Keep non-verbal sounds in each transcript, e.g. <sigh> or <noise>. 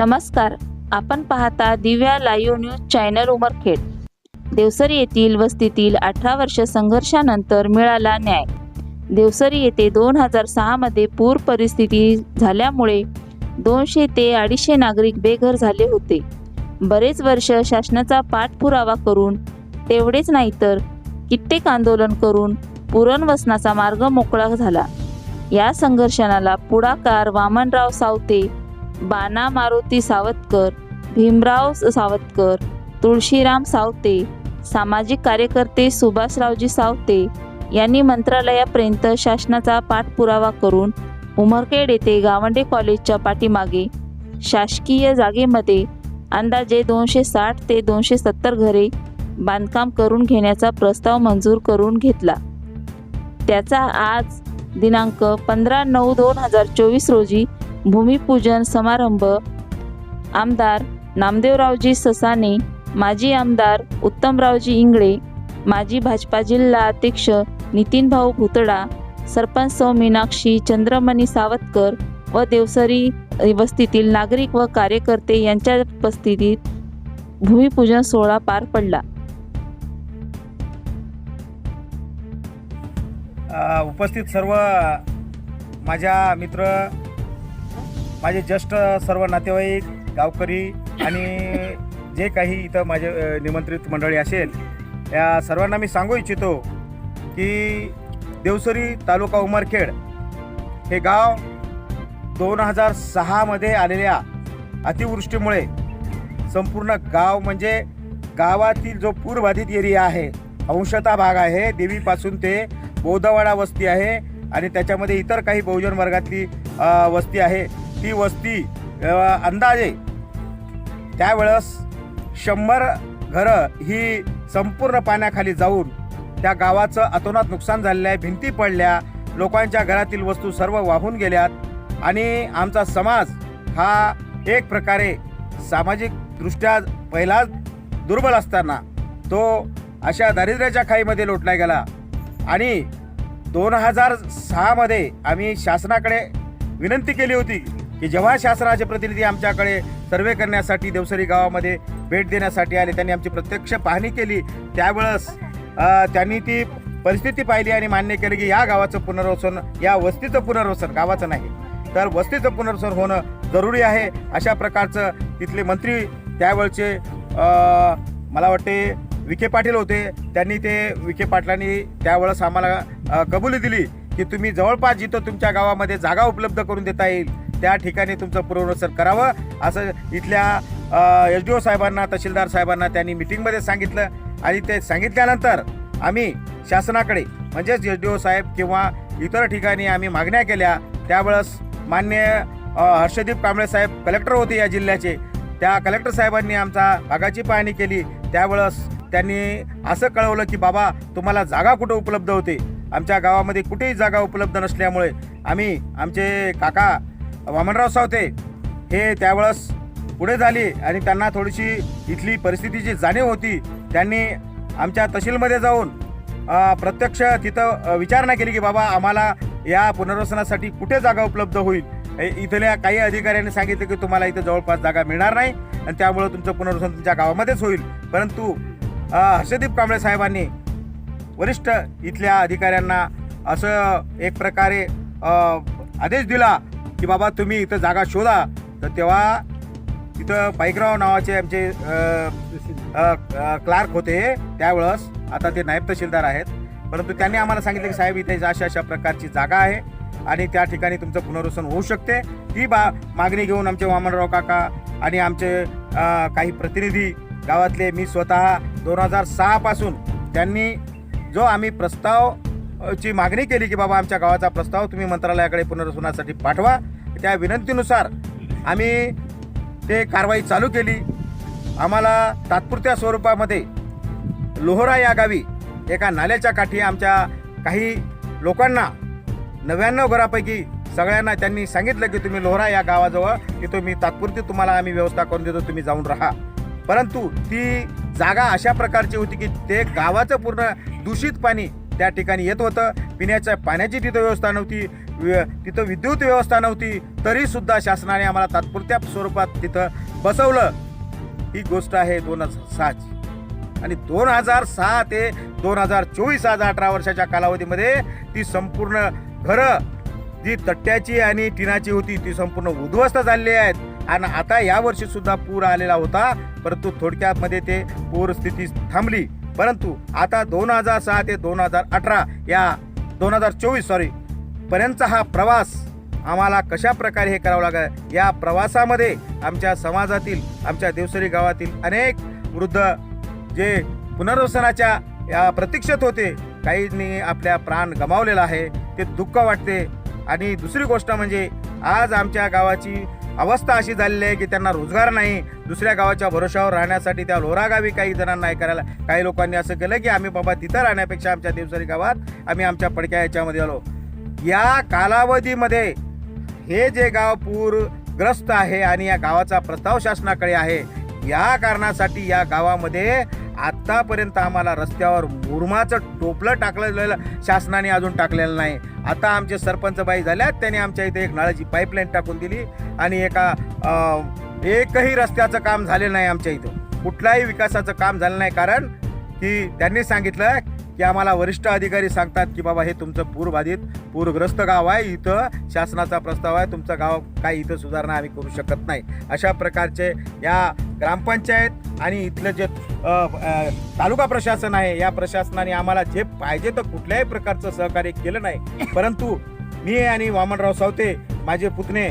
नमस्कार. आपण पाहता Divya live news channel Umarkhed. Devsari येथील वस्तीतील अठरा वर्ष संघर्षानंतर मिळाला न्याय. देवसरी येथे दोन हजार सहामध्ये पूर परिस्थिती झाल्यामुळे दोनशे ते अडीचशे नागरिक बेघर झाले होते. बरेच वर्ष शासनाचा पाठपुरावा करून तेवढेच नाही तर कित्येक आंदोलन करून पुरणवसनाचा मार्ग मोकळा झाला. या संघर्षणाला पुढाकार वामनराव सावते बाणा मारुती सावतकर भीमराव सावतकर तुळशीराम सावते सामाजिक कार्यकर्ते सुभाषरावजी सावते यांनी मंत्रालयापर्यंत शासनाचा पाठपुरावा करून उमरखेड येथे गावंडे कॉलेजच्या पाठीमागे शासकीय जागेमध्ये अंदाजे दोनशे साठ ते दोनशे सत्तर घरे बांधकाम करून घेण्याचा प्रस्ताव मंजूर करून घेतला. त्याचा आज दिनांक पंधरा नऊ दोन हजार चोवीस रोजी भूमिपूजन समारंभ. आमदार नामदेवरावजी ससाने माजी आमदार उत्तमरावजी इंगळे माजी भाजपा जिल्हा अध्यक्ष नितीनभाऊ भुतडा सरपंच सौ मीनाक्षी चंद्रमणी सावतकर व देवसरी वस्तीतील नागरिक व कार्यकर्ते यांच्या उपस्थितीत भूमिपूजन सोहळा पार पडला. उपस्थित सर्व माझ्या मित्र माझे ज्येष्ठ सर्व नातेवाईक गावकरी आणि जे काही इथं माझे निमंत्रित मंडळी असेल या सर्वांना मी सांगू इच्छितो की देवसरी तालुका उमरखेड हे गाव दोन हजार सहामध्ये आलेल्या अतिवृष्टीमुळे संपूर्ण गाव म्हणजे गावातील जो पूरबाधित एरिया आहे अंशता भाग आहे देवीपासून ते बौद्धवाडा वस्ती आहे आणि त्याच्यामध्ये इतर काही बहुजन वर्गातली वस्ती आहे. ती वस्ती अंदाजे त्यावेळेस शंभर घरं ही संपूर्ण पाण्याखाली जाऊन त्या गावाचं अतोनात नुकसान झालेलं आहे भिंती पडल्या लोकांच्या घरातील वस्तू सर्व वाहून गेल्यात आणि आमचा समाज हा एक प्रकारे सामाजिकदृष्ट्या पहिलाच दुर्बल असताना तो अशा दारिद्र्याच्या खाईमध्ये लोटला गेला. आणि दोन हजार सहामध्ये आम्ही शासनाकडे विनंती केली होती की जेव्हा शासनाचे प्रतिनिधी आमच्याकडे सर्वे करण्यासाठी देवसरी गावामध्ये भेट देण्यासाठी आले त्यांनी आमची प्रत्यक्ष पाहणी केली. त्यावेळेस त्यांनी ती परिस्थिती पाहिली आणि मान्य केलं की या गावाचं पुनर्वसन या वस्तीचं पुनर्वसन गावाचं नाही. तर वस्तीचं पुनर्वसन होणं जरुरी आहे. अशा प्रकारचं तिथले मंत्री त्यावेळचे मला वाटते विखे पाटील होते. त्यांनी ते विखे पाटलांनी त्यावेळेस आम्हाला कबुली दिली की तुम्ही जवळपास जिथं तुमच्या गावामध्ये जागा उपलब्ध करून देता येईल त्या ठिकाणी तुमचं पुनर्वसन करावं. असं इथल्या एस डी ओ साहेबांना तहसीलदार साहेबांना त्यांनी मिटिंगमध्ये सांगितलं. आणि ते सांगितल्यानंतर आम्ही शासनाकडे म्हणजेच एस डी ओ साहेब किंवा इतर ठिकाणी आम्ही मागण्या केल्या. त्यावेळेस मान्य हर्षदीप कांबळे साहेब कलेक्टर होते या जिल्ह्याचे. त्या कलेक्टर साहेबांनी आमचा भागाची पाहणी केली. त्यावेळेस त्यांनी असं कळवलं की बाबा तुम्हाला जागा कुठं उपलब्ध होते? आमच्या गावामध्ये कुठेही जागा उपलब्ध नसल्यामुळे आम्ही आमचे काका वामनराव सावते हे त्यावेळेस पुढे झाले आणि त्यांना थोडीशी इथली परिस्थितीची जाणीव होती. त्यांनी आमच्या तहसीलमध्ये जाऊन प्रत्यक्ष तिथं विचारणा केली की बाबा आम्हाला या पुनर्वसनासाठी कुठे जागा उपलब्ध होईल? इथल्या काही अधिकाऱ्यांनी सांगितलं की तुम्हाला इथं जवळपास जागा मिळणार नाही आणि त्यामुळं तुमचं पुनर्वसन तुमच्या गावामध्येच होईल. परंतु हर्षदीप कांबळे साहेबांनी वरिष्ठ इथल्या अधिकाऱ्यांना असं एक प्रकारे आदेश दिला की बाबा तुम्ही इथं जागा शोधा. तर तेव्हा तिथं बाईकराव नावाचे आमचे क्लार्क होते. त्यावेळेस आता ते नायब तहसीलदार आहेत. परंतु त्यांनी आम्हाला सांगितलं की साहेब इथे अशा अशा प्रकारची जागा आहे आणि त्या ठिकाणी तुमचं पुनर्वसन होऊ शकते. ती बा मागणी घेऊन आमचे वामनराव काका आणि आमचे काही प्रतिनिधी गावातले मी स्वतः दोन हजार सहापासून त्यांनी जो आम्ही प्रस्ताव ची मागणी केली की बाबा आमच्या गावाचा प्रस्ताव तुम्ही मंत्रालयाकडे पुनर्वसनासाठी पाठवा. त्या विनंतीनुसार आम्ही ते कारवाई चालू केली. आम्हाला तात्पुरत्या स्वरूपामध्ये लोहरा या गावी एका नाल्याच्या काठी आमच्या काही लोकांना नव्याण्णव घरापैकी सगळ्यांना त्यांनी सांगितलं की तुम्ही लोहरा या गावाजवळ की तुम्ही तात्पुरती तुम्हाला आम्ही व्यवस्था करून देतो तुम्ही जाऊन राहा. परंतु ती जागा अशा प्रकारची होती की ते गावाचं पूर्ण दूषित पाणी त्या ठिकाणी येत होतं. पिण्याच्या पाण्याची तिथं व्यवस्था नव्हती. तिथं विद्युत व्यवस्था नव्हती. तरीसुद्धा शासनाने आम्हाला तात्पुरत्या स्वरूपात तिथं बसवलं. ही गोष्ट आहे दोन हजार सहाची आणि दोन हजार सहा ते दोन हजार चोवीस आज अठरा वर्षाच्या कालावधीमध्ये ती संपूर्ण घरं जी तट्ट्याची आणि टिनाची होती ती संपूर्ण उद्ध्वस्त झालेली आहेत. आणि आता यावर्षीसुद्धा सुद्धा पूर आलेला होता. परंतु थोडक्यामध्ये ते पूरस्थिती थांबली. परंतु आता दोन हजार सहा ते दोन हजार अठरा या दोन हजार चोवीस सॉरी पर्यंतचा हा प्रवास आम्हाला कशा प्रकारे हे करावं लागेल? या प्रवासामध्ये आमच्या समाजातील आमच्या देवसरी गावातील अनेक वृद्ध जे पुनर्वसनाच्या या प्रतीक्षेत होते काहींनी आपल्या प्राण गमावलेला आहे ते दुःख वाटते. आणि दुसरी गोष्ट म्हणजे आज आमच्या गावाची अवस्था अशी झालेली आहे की त्यांना रोजगार नाही दुसऱ्या गावाच्या भरोशावर राहण्यासाठी त्या लोरा गावी काही जणांना हे करायला काही लोकांनी असं केलं की आम्ही बाबा तिथं राहण्यापेक्षा आमच्या देवसरी गावात आम्ही आमच्या पडक्या याच्यामध्ये आलो. या कालावधीमध्ये हे जे गाव पूरग्रस्त आहे आणि या गावाचा प्रस्ताव शासनाकडे आहे या कारणासाठी या गावामध्ये आत्तापर्यंत आम्हाला रस्त्यावर मुरमाचं टोपलं टाकलेलं शासनाने अजून टाकलेलं नाही. आता आमचे सरपंच बाई झाल्यात त्यांनी आमच्या इथे एक नळाची पाईपलाईन टाकून दिली आणि एका एकही रस्त्याचं काम झालेलं नाही आमच्या इथं. कुठलाही विकासाचं काम झालं नाही कारण की त्यांनी सांगितलं की आम्हाला वरिष्ठ अधिकारी सांगतात की बाबा हे तुमचं पूरबाधित पूरग्रस्त गाव आहे. इथं शासनाचा प्रस्ताव आहे. तुमचं गाव काही इथं सुधारणा आम्ही करू शकत नाही. अशा प्रकारचे या ग्रामपंचायत आणि इथलं जे तालुका प्रशासन आहे या प्रशासनाने आम्हाला जे पाहिजे तर कुठल्याही प्रकारचं सहकार्य केलं नाही. परंतु मी आणि वामनराव सावते माझे पुतणे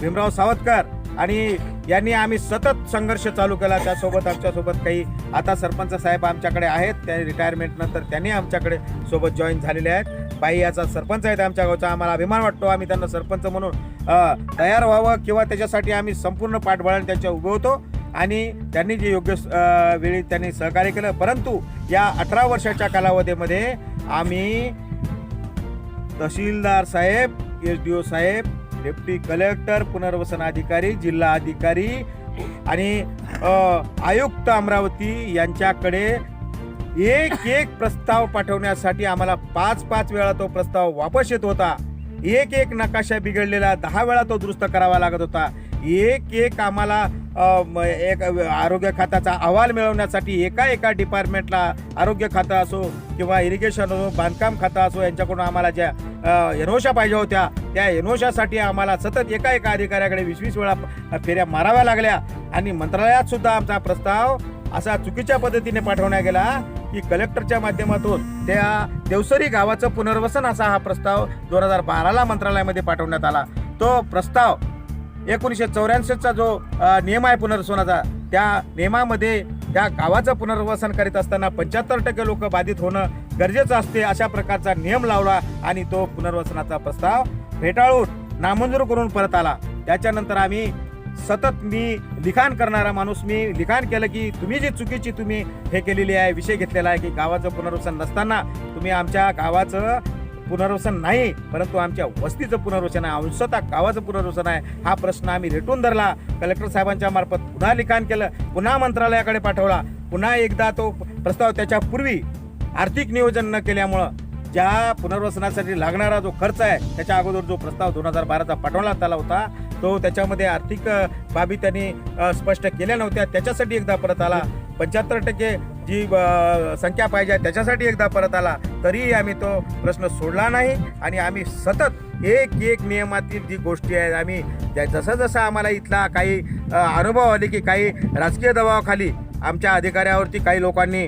भीमराव सावतकर आणि यांनी आम्ही सतत संघर्ष चालू केला. त्यासोबत आमच्यासोबत काही आता सरपंच साहेब आमच्याकडे आहेत. त्या रिटायरमेंट नंतर त्यांनी आमच्याकडे सोबत जॉईन झालेले आहेत. बाई याचा सरपंच आहेत आमच्या गावचा. आम्हाला अभिमान वाटतो. आम्ही त्यांना सरपंच म्हणून तयार व्हावं किंवा त्याच्यासाठी आम्ही संपूर्ण पाठबळाने त्यांच्या उभे होतो. आणि त्यांनी जे योग्य वेळी त्यांनी सहकार्य केलं. परंतु या अठरा वर्षाच्या कालावधीमध्ये आम्ही तहसीलदार साहेब एस डी ओ साहेब डेप्टी कलेक्टर पुनर्वसन अधिकारी जिल्हा अधिकारी आणि आयुक्त अमरावती यांच्याकडे एक एक प्रस्ताव पाठवण्यासाठी आम्हाला पाच पाच वेळा तो प्रस्ताव वापस येत होता. एक एक नकाशा बिघडलेला दहा वेळा तो दुरुस्त करावा लागत होता. एक एक आम्हाला एक आरोग्य खात्याचा अहवाल मिळवण्यासाठी एका एका डिपार्टमेंटला आरोग्य खातं असो किंवा इरिगेशन असो बांधकाम खातं असो यांच्याकडून आम्हाला ज्या एनोशा पाहिजे होत्या त्या एनोशासाठी आम्हाला सतत एका एका अधिकाऱ्याकडे वीस वीस वेळा फेऱ्या माराव्या लागल्या. आणि मंत्रालयात सुद्धा आमचा प्रस्ताव असा चुकीच्या पद्धतीने पाठवण्यात गेला की कलेक्टरच्या माध्यमातून त्या देवसरी गावाचं पुनर्वसन असा हा प्रस्ताव दोन हजार बाराला मंत्रालयामध्ये पाठवण्यात आला. तो प्रस्ताव एकोणीसशे चौऱ्याऐंशीचा जो नियम आहे पुनर्वसनाचा त्या नियमामध्ये त्या गावाचं पुनर्वसन करीत असताना पंच्याहत्तर टक्के लोक बाधित होणं गरजेचं असते अशा प्रकारचा नियम लावला आणि तो पुनर्वसनाचा प्रस्ताव फेटाळून नामंजूर करून परत आला. त्याच्यानंतर आम्ही सतत मी लिखाण करणारा माणूस मी लिखाण केलं की तुम्ही जी चुकीची तुम्ही हे केलेली आहे विषय घेतलेला आहे की गावाचं पुनर्वसन नसताना तुम्ही आमच्या गावाचं पुनर्वसन नाही परंतु आमच्या वस्तीचं पुनर्वसन आहे अंशतः गावाचं पुनर्वसन आहे. हा प्रश्न आम्ही रेटून धरला. कलेक्टर साहेबांच्या मार्फत पुन्हा लिखाण केलं पुन्हा मंत्रालयाकडे पाठवला. पुन्हा एकदा तो प्रस्ताव त्याच्यापूर्वी आर्थिक नियोजन न केल्यामुळं ज्या पुनर्वसनासाठी लागणारा जो खर्च आहे त्याच्या अगोदर जो प्रस्ताव दोन हजार बाराचा पाठवण्यात आला होता तो त्याच्यामध्ये आर्थिक बाबी त्यांनी स्पष्ट केल्या नव्हत्या. त्याच्यासाठी एकदा परत आला. पंच्याहत्तर टक्के जी संख्या पाहिजे त्याच्यासाठी एकदा परत आला तरीही आम्ही तो प्रश्न सोडला नाही. आणि आम्ही सतत एक एक नियमातील जी गोष्टी आहेत आम्ही त्या जसं जसं आम्हाला इथला काही अनुभव आले की काही राजकीय दबावाखाली आमच्या अधिकाऱ्यावरती काही लोकांनी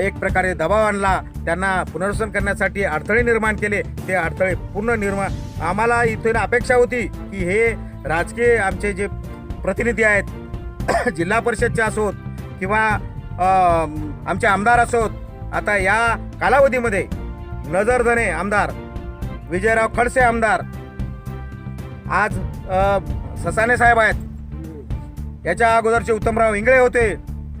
एक प्रकारे दबाव आणला त्यांना पुनर्वसन करण्यासाठी अडथळे निर्माण केले. ते अडथळे पूर्ण निर्माण आम्हाला इथून अपेक्षा होती की हे राजकीय आमचे जे प्रतिनिधी आहेत <coughs> जिल्हा परिषदचे असोत किंवा आमचे आमदार असोत आता या कालावधीमध्ये नजरधने आमदार विजयराव खडसे आमदार आज ससाने साहेब आहेत. याच्या अगोदरचे उत्तमराव इंगळे होते.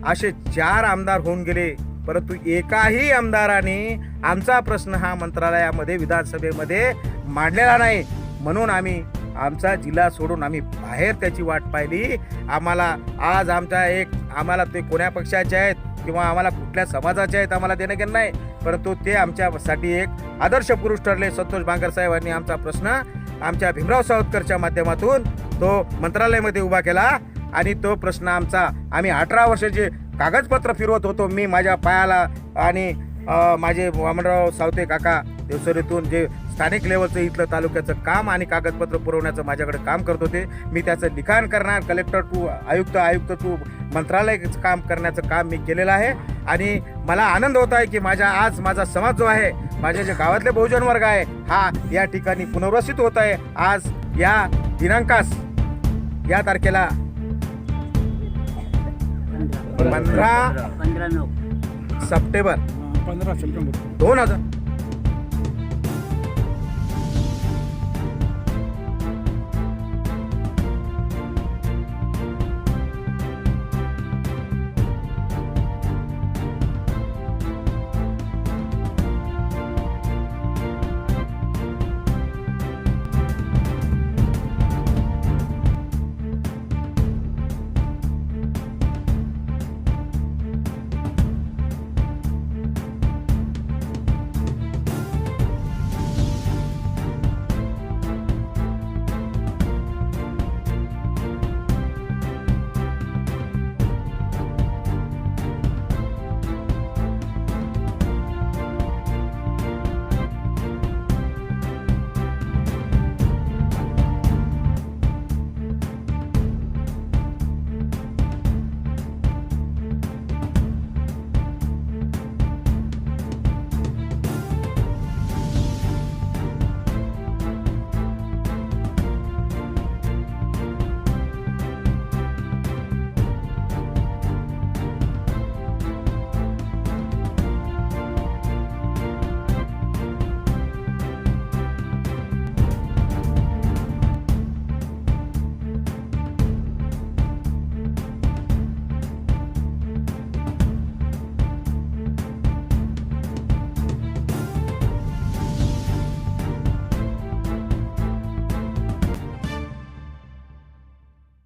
असे चार आमदार होऊन गेले. परंतु एकाही आमदाराने आमचा प्रश्न हा मंत्रालयामध्ये विधानसभेमध्ये मांडलेला नाही. म्हणून आम्ही आमचा जिल्हा सोडून आम्ही बाहेर त्याची वाट पाहिली. आम्हाला आज आमचा एक आम्हाला ते कोण्या पक्षाचे आहेत किंवा आम्हाला कुठल्या समाजाचे आहेत आम्हाला देणं घेणं नाही. परंतु ते आमच्यासाठी एक आदर्श पुरुष ठरले. संतोष बांगर साहेबांनी आमचा प्रश्न आमच्या भीमराव सावतकरच्या माध्यमातून तो मंत्रालयामध्ये उभा केला आणि तो प्रश्न आमचा आम्ही अठरा वर्षाचे कागदपत्र फिरवत होतो. मी माझ्या पायाला आणि माझे वामनराव सावते काका देवसरीतून जे स्थानिक लेवलचं इथलं तालुक्याचं काम आणि कागदपत्र पुरवण्याचं माझ्याकडे काम करत होते. मी त्याचं लिखाण करणार. कलेक्टर टू आयुक्त आयुक्त टू मंत्रालयाचं काम करण्याचं काम मी केलेलं आहे. आणि मला आनंद होत आहे की माझ्या आज माझा समाज जो आहे माझे जे गावातले बहुजन वर्ग आहे हा या ठिकाणी पुनर्वसित होत आहे. आज या दिनांकास या तारखेला पंधरा सप्टेंबर. पंधरा सप्टेंबर. दोन हजार